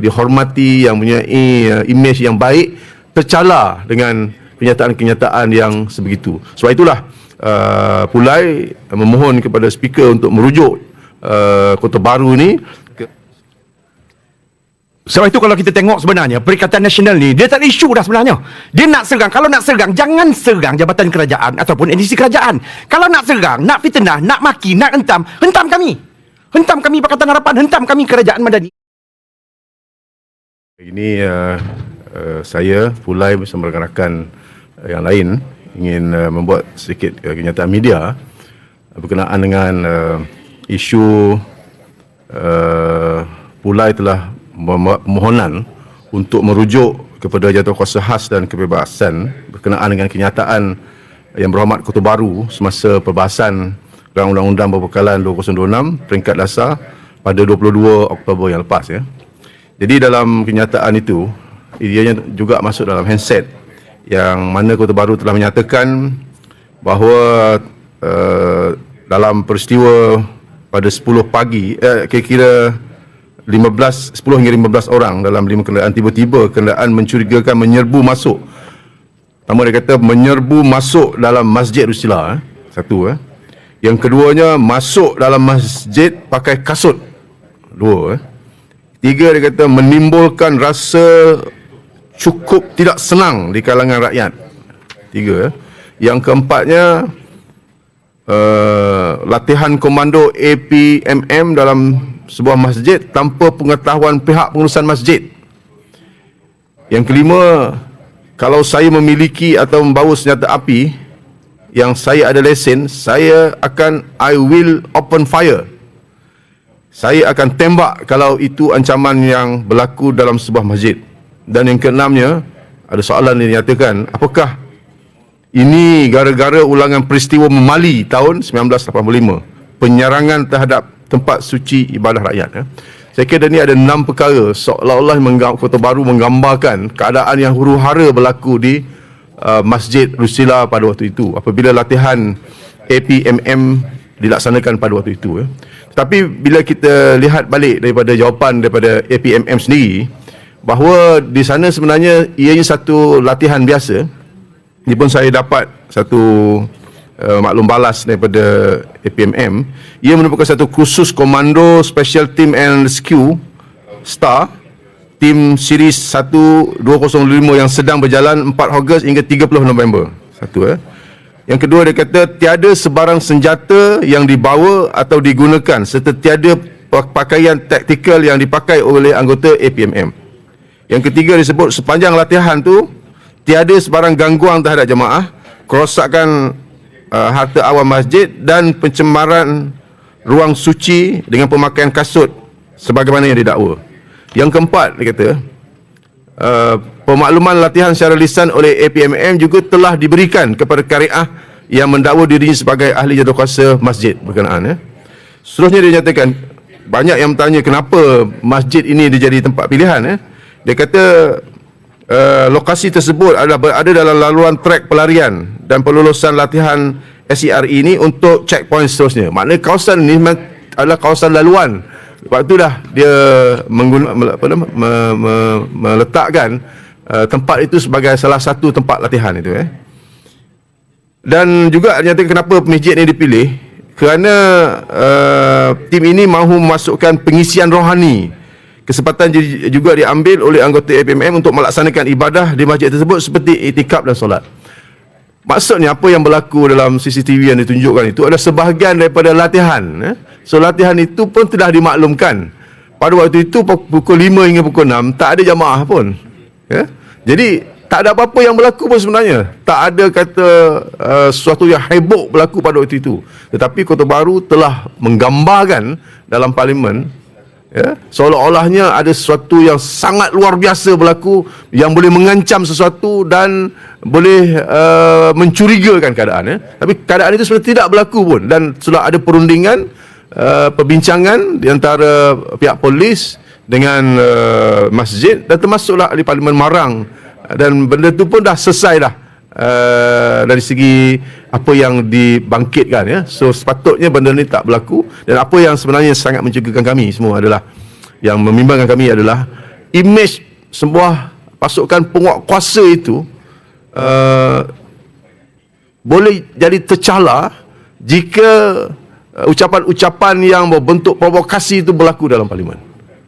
dihormati, yang punya uh, image yang baik tercala dengan kenyataan-kenyataan yang sebegitu. Sebab itulah uh, Pulai memohon kepada speaker untuk merujuk uh, Kota Baru ni ke, Sebab itu kalau kita tengok sebenarnya Perikatan Nasional ni Dia tak ada isu dah sebenarnya. Dia nak serang Kalau nak serang Jangan serang Jabatan Kerajaan Ataupun edisi kerajaan. Kalau nak serang Nak fitnah Nak maki Nak hentam Hentam kami. Hentam kami Pakatan Harapan Hentam kami Kerajaan Madani Ini uh, uh, saya Pulai bersama rakan-rakan uh, yang lain ingin uh, membuat sedikit uh, kenyataan media berkenaan dengan uh, isu uh, Pulai telah membuat permohonan untuk merujuk kepada jawatankuasa khas dan kebebasan berkenaan dengan kenyataan yang berhormat Kota Baru semasa perbahasan Undang-Undang Perbekalan 2026 peringkat dasar pada 22 Oktober yang lepas ya. Jadi dalam kenyataan itu ianya juga masuk dalam handset yang mana Kota Baru telah menyatakan bahawa uh, dalam peristiwa pada 10 pagi eh, kira-kira 15 10 hingga 15 orang dalam lima kenderaan tiba-tiba kenderaan mencurigakan menyerbu masuk. Pertama dia kata menyerbu masuk dalam Masjid Rusila eh. Satu eh. Yang keduanya masuk dalam masjid pakai kasut. Dua eh. Tiga dia kata menimbulkan rasa cukup tidak senang di kalangan rakyat. Tiga. eh. Yang keempatnya uh, latihan komando APMM dalam sebuah masjid tanpa pengetahuan pihak pengurusan masjid. Yang kelima, kalau saya memiliki atau membawa senjata api yang saya ada lesen, saya akan I will open fire. Saya akan tembak kalau itu ancaman yang berlaku dalam sebuah masjid. Dan yang keenamnya, ada soalan yang dinyatakan, apakah ini gara-gara ulangan peristiwa Memali tahun 1985, penyerangan terhadap tempat suci ibadah rakyat. Ya. Saya kira ini ada enam perkara seolah-olah Kota Baru menggambarkan keadaan yang huru-hara berlaku di uh, Masjid Rusila pada waktu itu apabila latihan APMM dilaksanakan pada waktu itu. Ya. Tapi bila kita lihat balik daripada jawapan daripada APMM sendiri bahawa di sana sebenarnya ianya satu latihan biasa. Ini pun saya dapat satu uh, maklum balas daripada APMM. Ia merupakan satu kursus komando Special Team and Rescue STAR tim series 1205 yang sedang berjalan 4 Ogos hingga 30 November. Satu eh. Yang kedua dia kata tiada sebarang senjata yang dibawa atau digunakan serta tiada pakaian taktikal yang dipakai oleh anggota APMM. Yang ketiga disebut sepanjang latihan tu tiada sebarang gangguan terhadap jemaah, kerosakan uh, harta awam masjid dan pencemaran ruang suci dengan pemakaian kasut sebagaimana yang didakwa. Yang keempat dia kata uh, pemakluman latihan secara lisan oleh APMM juga telah diberikan kepada Kariah yang mendakwa dirinya sebagai ahli jadukuasa masjid berkenaan ya. Seterusnya dia nyatakan banyak yang bertanya kenapa masjid ini dijadi tempat pilihan ya. Dia kata uh, lokasi tersebut adalah berada dalam laluan trek pelarian dan pelulusan latihan SERE ini untuk checkpoint seterusnya. Maknanya kawasan ini adalah kawasan laluan. Itu dah dia mengguna, apa nama, me, me, meletakkan uh, tempat itu sebagai salah satu tempat latihan itu eh. Dan juga nyata kenapa masjid ini dipilih kerana uh, tim ini mahu memasukkan pengisian rohani Kesempatan juga diambil oleh anggota APMM untuk melaksanakan ibadah di masjid tersebut seperti itikaf dan solat. Maksudnya apa yang berlaku dalam CCTV yang ditunjukkan itu adalah sebahagian daripada latihan. Eh? So latihan itu pun telah dimaklumkan. Pada waktu itu pukul 5 hingga pukul 6 tak ada jamaah pun. Ya? Jadi tak ada apa-apa yang berlaku pun sebenarnya. Tak ada kata uh, sesuatu yang heboh berlaku pada waktu itu. Tetapi Kota Baru telah menggambarkan dalam parlimen ya seolah-olahnya ada sesuatu yang sangat luar biasa berlaku yang boleh mengancam sesuatu dan boleh uh, mencurigakan keadaan ya tapi keadaan itu sebenarnya tidak berlaku pun dan sudah ada perundingan uh, perbincangan di antara pihak polis dengan uh, masjid dan termasuklah ahli parlimen Marang dan benda itu pun dah selesai dah uh, dari segi apa yang dibangkitkan ya. So sepatutnya benda ni tak berlaku dan apa yang sebenarnya sangat mencegahkan kami semua adalah yang membimbangkan kami adalah image sebuah pasukan penguat kuasa itu uh, boleh jadi tercela jika ucapan-ucapan yang berbentuk provokasi itu berlaku dalam parlimen.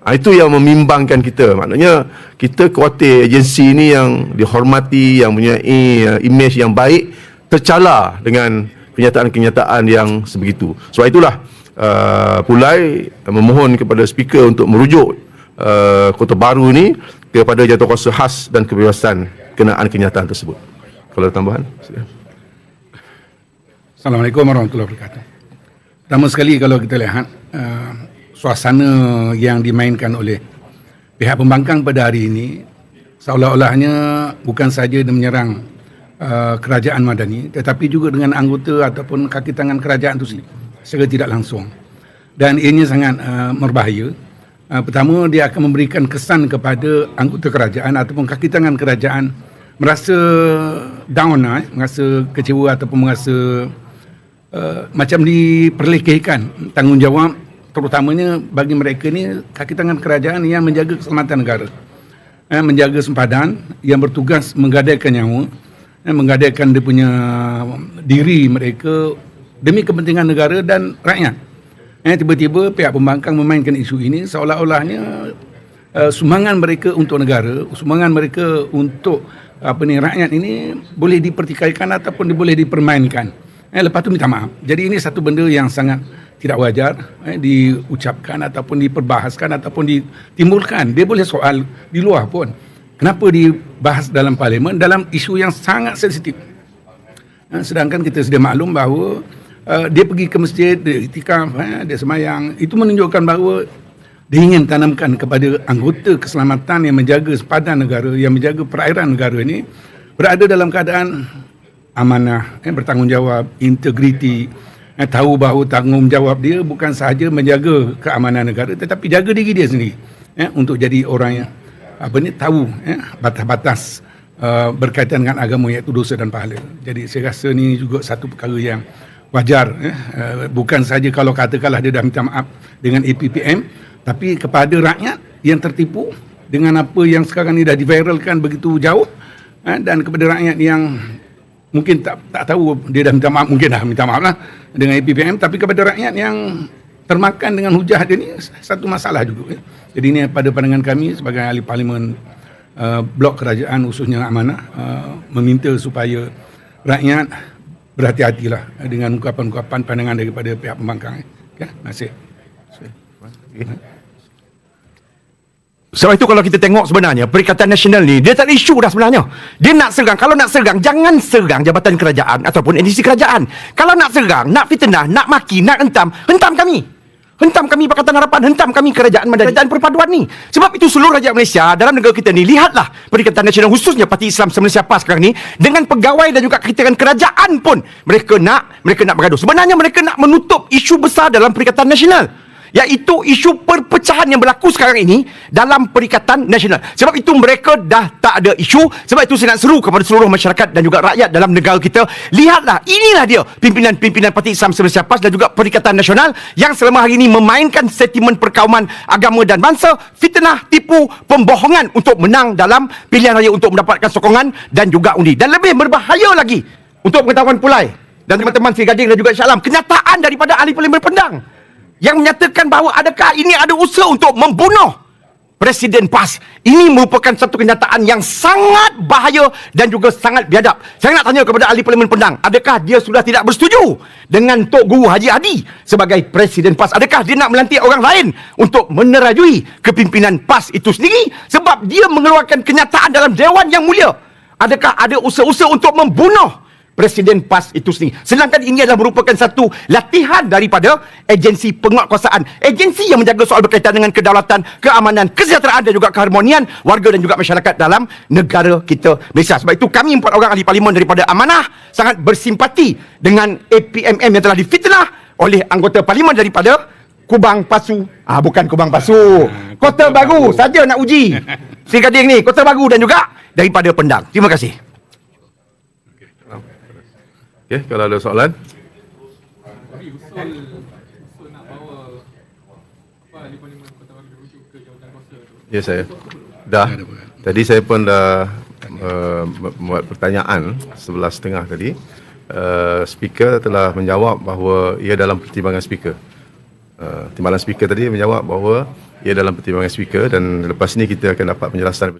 Ha, itu yang membimbangkan kita. Maknanya kita khawatir agensi ini yang dihormati, yang punya uh, image yang baik tercela dengan kenyataan-kenyataan yang sebegitu. Sebab itulah uh, Pulai memohon kepada speaker untuk merujuk uh, Kota Baru ini kepada jatuh kuasa khas dan kebebasan kenaan kenyataan tersebut. Kalau ada tambahan, silakan. Assalamualaikum warahmatullahi wabarakatuh. Pertama sekali kalau kita lihat uh, suasana yang dimainkan oleh pihak pembangkang pada hari ini seolah-olahnya bukan saja dia menyerang uh, kerajaan Madani tetapi juga dengan anggota ataupun kaki tangan kerajaan itu sendiri secara tidak langsung. Dan ianya sangat uh, berbahaya. Uh, pertama dia akan memberikan kesan kepada anggota kerajaan ataupun kaki tangan kerajaan merasa down eh, merasa kecewa ataupun merasa uh, macam diperlekehkan tanggungjawab terutamanya bagi mereka ni kaki tangan kerajaan yang menjaga keselamatan negara. Eh, menjaga sempadan yang bertugas menggadaikan nyawa eh, menggadaikan dia punya diri mereka demi kepentingan negara dan rakyat. Eh, tiba-tiba pihak pembangkang memainkan isu ini seolah-olahnya uh, sumbangan mereka untuk negara sumbangan mereka untuk apa ni rakyat ini boleh dipertikaikan ataupun boleh dipermainkan Eh, lepas tu minta maaf. Jadi ini satu benda yang sangat tidak wajar eh, diucapkan ataupun diperbahaskan ataupun ditimbulkan. Dia boleh soal di luar pun. Kenapa dibahas dalam parlimen dalam isu yang sangat sensitif. Eh, sedangkan kita sedia maklum bahawa uh, dia pergi ke masjid, dia itikaf, eh, dia semayang. Itu menunjukkan bahawa dia ingin tanamkan kepada anggota keselamatan yang menjaga sepadan negara, yang menjaga perairan negara ini berada dalam keadaan amanah, eh, bertanggungjawab, integriti, eh, tahu bahawa tanggungjawab dia bukan sahaja menjaga keamanan negara tetapi jaga diri dia sendiri eh, untuk jadi orang yang apa ni tahu eh, batas-batas uh, berkaitan dengan agama iaitu dosa dan pahala. Jadi saya rasa ni juga satu perkara yang wajar eh, uh, bukan sahaja kalau katakanlah dia dah minta maaf dengan APPM tapi kepada rakyat yang tertipu dengan apa yang sekarang ni dah diviralkan begitu jauh eh, dan kepada rakyat yang mungkin tak tak tahu dia dah minta maaf mungkin dah minta maaf lah dengan APPM tapi kepada rakyat yang termakan dengan hujah dia ni satu masalah juga ya. jadi ini pada pandangan kami sebagai ahli parlimen uh, blok kerajaan khususnya amanah uh, meminta supaya rakyat berhati-hatilah dengan ungkapan-ungkapan pandangan daripada pihak pembangkang ya. terima kasih Sebab itu kalau kita tengok sebenarnya Perikatan Nasional ni Dia tak ada isu dah sebenarnya. Dia nak sergang. Kalau nak sergang Jangan sergang Jabatan Kerajaan Ataupun edisi Kerajaan. Kalau nak sergang Nak fitnah Nak maki Nak hentam Hentam kami. Hentam kami Pakatan Harapan Hentam kami Kerajaan Madani Kerajaan Perpaduan ni. Sebab itu seluruh rakyat Malaysia Dalam negara kita ni Lihatlah Perikatan Nasional Khususnya Parti Islam Malaysia PAS sekarang ni Dengan pegawai dan juga Kritikan kerajaan pun Mereka nak Mereka nak bergaduh. Sebenarnya mereka nak menutup Isu besar dalam Perikatan Nasional iaitu isu perpecahan yang berlaku sekarang ini dalam Perikatan Nasional. Sebab itu mereka dah tak ada isu, sebab itu saya nak seru kepada seluruh masyarakat dan juga rakyat dalam negara kita, lihatlah inilah dia pimpinan-pimpinan Parti Islam Malaysia PAS dan juga Perikatan Nasional yang selama hari ini memainkan sentimen perkauman agama dan bangsa, fitnah, tipu, pembohongan untuk menang dalam pilihan raya untuk mendapatkan sokongan dan juga undi. Dan lebih berbahaya lagi untuk pengetahuan pulai dan teman-teman Sri Gading dan juga Syah Alam, kenyataan daripada ahli parlimen pendang yang menyatakan bahawa adakah ini ada usaha untuk membunuh Presiden PAS. Ini merupakan satu kenyataan yang sangat bahaya dan juga sangat biadab. Saya nak tanya kepada ahli parlimen Pendang, adakah dia sudah tidak bersetuju dengan Tok Guru Haji Hadi sebagai Presiden PAS? Adakah dia nak melantik orang lain untuk menerajui kepimpinan PAS itu sendiri sebab dia mengeluarkan kenyataan dalam Dewan Yang Mulia? Adakah ada usaha-usaha untuk membunuh Presiden PAS itu sendiri. Sedangkan ini adalah merupakan satu latihan daripada agensi penguatkuasaan. Agensi yang menjaga soal berkaitan dengan kedaulatan, keamanan, kesejahteraan dan juga keharmonian warga dan juga masyarakat dalam negara kita Malaysia. Sebab itu kami empat orang ahli parlimen daripada Amanah sangat bersimpati dengan APMM yang telah difitnah oleh anggota parlimen daripada Kubang Pasu. Ah bukan Kubang Pasu. Kota Baru saja nak uji. Si Gading ni, Kota Baru dan juga daripada Pendang. Terima kasih. Okey, kalau ada soalan. Ya saya. Dah. Dah ada buat. Tadi saya pun dah uh, membuat pertanyaan sebelah setengah tadi. Uh, speaker telah menjawab bahawa ia dalam pertimbangan speaker. Uh, timbalan speaker tadi menjawab bahawa ia dalam pertimbangan speaker dan lepas ni kita akan dapat penjelasan